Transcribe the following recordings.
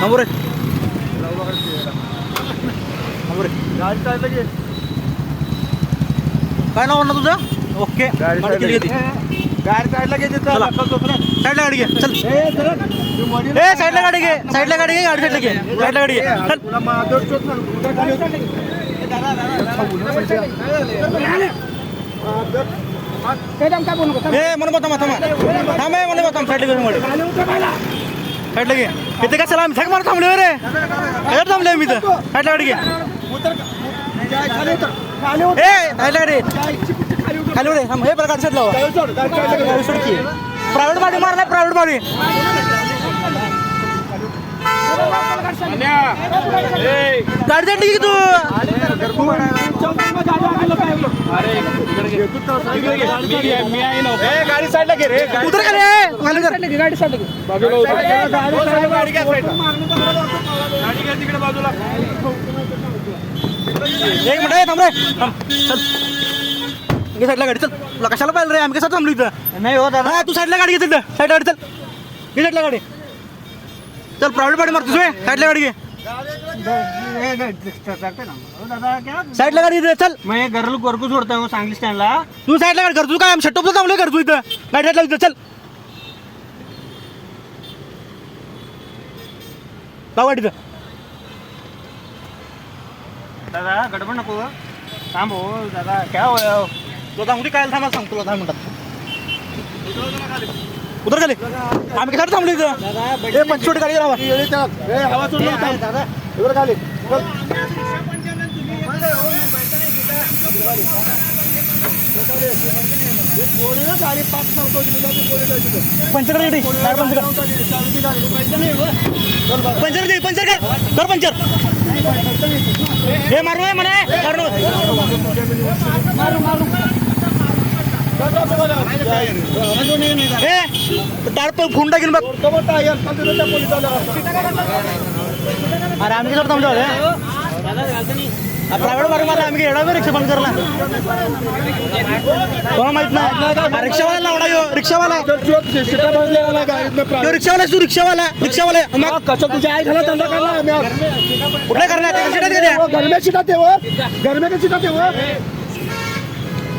थांबू रे. थांबू रे. गाडी चाललं की काय नाव म्हणणं तुझं? ओके. गाडी साईडला घे. साईडला गाडी घे. चल. ए, साईडला गाडी घे. साईडला गाडी घे. गाडी साईडला घे. साईडला गाडी घे? ए, दादा, दादा, थांबू थांबा. थांब ए मन बता साईडला घे साईडला घे इथे काय चला आम्ही? थक मार थांबले रे. काय थांबले मी इथं. साईडला गाडी घे. ए खाली उडे थांब. हे की प्रायव्हेट गाडी मार नाही प्रायव्हेट गाडी गाडी साईडला घे तू. ए, गाडी साईडला घे रे. गाडी उतर का रे? खाली उतर. गाडी साईडला घे. बाजूला. गाडी तिकडे एक मिनिट थांब रे. चल. साईडला गाडी चल. तुला कशाला पाहिलं रे? आम्ही कसं थांबलो इथं? नाही हो दादा तू साईडला गाडी घे चल साईडला गाडी चल. साईडला गाडी. चल प्रायव्हेट गाडी मार तुझे साईडला गाडी घे साईडला गाडी चल मैं घर लोग घर को छोड़ता हूँ सांगली स्टँडला तू साईडला गाडी कर तू काय शटअपला थांबलो कर तू इथं गाडी साईडला इथं चल लाव गाडी इथं दादा गडबड नको थांब हो दादा क्या हो तुला सांगू काय थांबा सांग तुला दहा मिनिटात उतर खाली आम्ही कशाला थांबलो इथं ए पंचवट गाडी राहा हवा खाली पंचर गाडी पंचर पंचर दे पंचर काय कर पंचर। हे मारू आहे म्हणे मारू मारू टायर पण घेऊन बघ. अरे आम्ही कसं थांबलो प्रायव्हेट मारू मला आम्ही येणार वेळ रिक्षा बंद करला कोणा माहीत नाही? रिक्षावाला लावडा यो रिक्षावाला. यो रिक्षावाला तू रिक्षावाला रिक्षावाला मग? कसं तुझ्या आई झाला धंदा करणार कुठे करणार ते कशाला गरम्या शिटा ते हो. गरम्या शिटा ते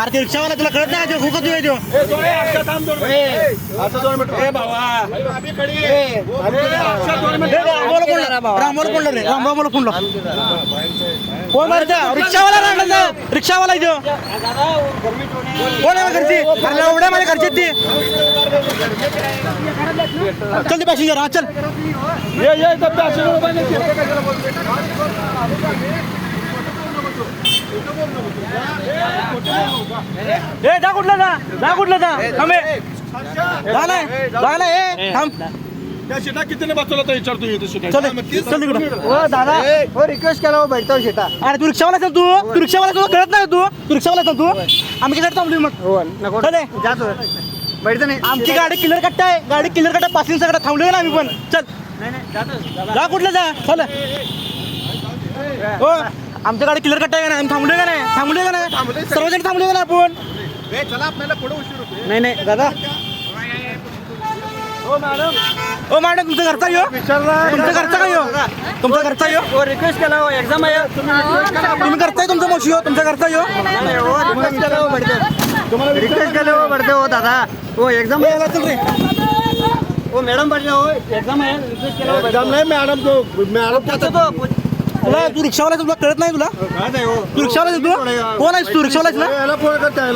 अरे ते रिक्षावाला तुला कळत नाही खूप तू येतो ए, दोन आहे, अक्षा थांब दोन मिनिटं. आता दोन मिनिटं. ए, भावा. आम्ही कडी आहे. अक्षा दोन मिनिटं. रामभाऊला कोण रे रामभाऊला कोण कोण मारतं? रिक्षावाला राहणार रिक्षावाला इथं? कोण आहे घरची? अरे एवढ्या माझ्या घरची ती. चल ते पॅसेंजर हा चल. ये, ये, नाही. ए जा कुठला जा? जा कुठला जा? थांबे जा नाही जा. नाही ए थांब. त्या शिटा कितीने बसवला तर विचारतो इथे शिटा. चल चल तिकडं. हो दादा हो रिक्वेस्ट केला हो बैठतो शिटा अरे तू रिक्षावाला असेल तू? तू रिक्षावाला तुला कळत नाही तू? तू रिक्षावाला असेल तू? आम्ही कशाला थांबली मग? हो नको. चल ए. जातो बैठतो नाही आमची गाडी किलर कट्टा आहे. गाडी किलर कट्टा पासिंग सगळं थांबलोय ना आम्ही पण. चल. नाही नाही जातो जा कुठलं जा? चल. हो आमच्या गाडी क्लिअर कट्टा आहे का नाही? आम्ही थांबलोय का नाही? थांबलोय का नाही? सर्वजण थांबलोय का नाही आपण? चला आपल्याला पुढे उशीर होतो नाही नाही दादा. हो मॅडम. हो मॅडम तुमचा घरचा यो विचारला तुमचा घरचा का यो तुमचा घरचा यो हो? रिक्वेस्ट केला हो एक्झाम आहे. तुम्ही करताय तुमचा मोशी घरचा यो रिक्वेस्ट केला हो तुम्हाला रिक्वेस्ट केलं हो हो दादा. हो एक्झाम ए, चल रे. हो मॅडम बडते हो एक्झाम आहे. रिक्वेस्ट केला हो एक्झाम नाही मॅडम तो मॅडम तो तुला तू रिक्षावाला तुला कळत नाही तुला? तू रिक्षावाला तू कोण आहेस तू रिक्षावाला आहेस ना फोन करता